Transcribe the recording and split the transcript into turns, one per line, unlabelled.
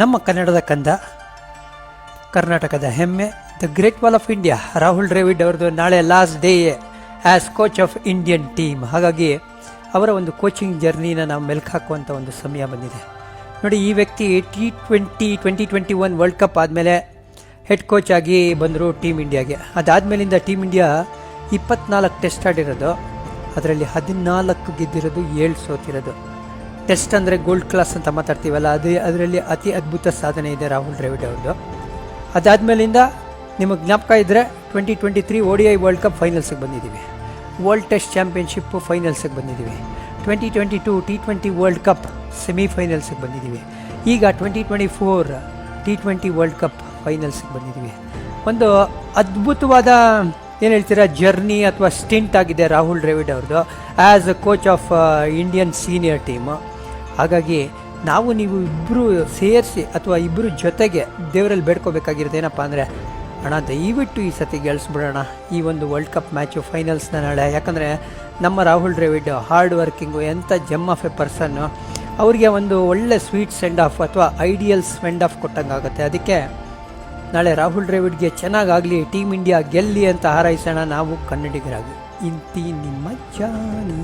ನಮ್ಮ ಕನ್ನಡದ ಕಂದ, ಕರ್ನಾಟಕದ ಹೆಮ್ಮೆ the great wall of India Rahul Dravid ಅವ್ರದ್ದು ನಾಳೆ last day as coach of Indian team ಹಾಗಾಗಿ ಅವರ ಒಂದು ಕೋಚಿಂಗ್ ಜರ್ನಿನ ನಾವು ಮೆಲ್ಕು ಹಾಕುವಂಥ ಒಂದು ಸಮಯ ಬಂದಿದೆ. ನೋಡಿ, ಈ ವ್ಯಕ್ತಿ T twenty twenty twenty one world cup ಆದಮೇಲೆ ಹೆಡ್ ಕೋಚ್ ಆಗಿ ಬಂದರು ಟೀಮ್ ಇಂಡಿಯಾಗೆ ಅದಾದಮೇಲಿಂದ ಟೀಮ್ ಇಂಡಿಯಾ ಇಪ್ಪತ್ನಾಲ್ಕು ಟೆಸ್ಟ್ ಆಡಿರೋದು. ಅದರಲ್ಲಿ ಹದಿನಾಲ್ಕು ಗೆದ್ದಿರೋದು, ಏಳು ಸೋತಿರೋದು. ಟೆಸ್ಟ್ ಅಂದರೆ ಗೋಲ್ಡ್ ಕ್ಲಾಸ್ ಅಂತ ಮಾತಾಡ್ತೀವಲ್ಲ, ಅದು ಅದರಲ್ಲಿ ಅತಿ ಅದ್ಭುತ ಸಾಧನೆ ಇದೆ ರಾಹುಲ್ ದ್ರಾವಿಡ್ ಅವ್ರದ್ದು ಅದಾದಮೇಲಿಂದ ನಿಮಗೆ ಜ್ಞಾಪಕ ಇದ್ದರೆ twenty twenty three O D I world cup ಫೈನಲ್ಸಿಗೆ ಬಂದಿದ್ದೀವಿ ವರ್ಲ್ಡ್ ಟೆಸ್ಟ್ ಚಾಂಪಿಯನ್ಶಿಪ್ಪು ಫೈನಲ್ಸಿಗೆ ಬಂದಿದ್ದೀವಿ twenty twenty two T twenty world cup ಸೆಮಿಫೈನಲ್ಸಿಗೆ ಬಂದಿದ್ದೀವಿ ಈಗ twenty twenty four T twenty world cup ಫೈನಲ್ಸಿಗೆ ಬಂದಿದ್ದೀವಿ ಒಂದು ಅದ್ಭುತವಾದ, ಏನು ಹೇಳ್ತೀರಾ ಜರ್ನಿ ಅಥವಾ ಸ್ಟಿಂಟ್ ಆಗಿದೆ ರಾಹುಲ್ ದ್ರಾವಿಡ್ ಅವ್ರದ್ದು as a coach of Indian senior team ಹಾಗಾಗಿ ನಾವು ನೀವು ಇಬ್ಬರು ಸೇರಿಸಿ ಅಥವಾ ಇಬ್ಬರು ಜೊತೆಗೆ ದೇವರಲ್ಲಿ ಬೇಡ್ಕೋಬೇಕಾಗಿರೋದು ಏನಪ್ಪ ಅಂದರೆ, ಅಣ್ಣ ದಯವಿಟ್ಟು ಈ ಸತಿ ಗೆಲ್ಲಿಸ್ಬಿಡೋಣ ಈ ಒಂದು ವರ್ಲ್ಡ್ ಕಪ್ ಮ್ಯಾಚು ಫೈನಲ್ಸ್ನ ನಾಳೆ. ಯಾಕಂದರೆ ನಮ್ಮ ರಾಹುಲ್ ದ್ರಾವಿಡ್ ಹಾರ್ಡ್ ವರ್ಕಿಂಗು ಎಂಥ ಜಮ್ ಆಫ್ ಎ ಪರ್ಸನ್ನು ಅವರಿಗೆ ಒಂದು ಒಳ್ಳೆ ಸ್ವೀಟ್ ಸೆಂಡ್ ಆಫ್ ಅಥವಾ ಐಡಿಯಲ್ ಸ್ವೆಂಡ್ ಆಫ್ ಕೊಟ್ಟಂಗಾಗುತ್ತೆ. ಅದಕ್ಕೆ ನಾಳೆ ರಾಹುಲ್ ದ್ರಾವಿಡ್ಗೆ ಚೆನ್ನಾಗಾಗಲಿ ಟೀಮ್ ಇಂಡಿಯಾ ಗೆಲ್ಲಿ ಅಂತ ಹಾರೈಸೋಣ ನಾವು ಕನ್ನಡಿಗರಾಗಿ. ಇಂತಿ ನಿಮ್ಮ ಜಾನಿ.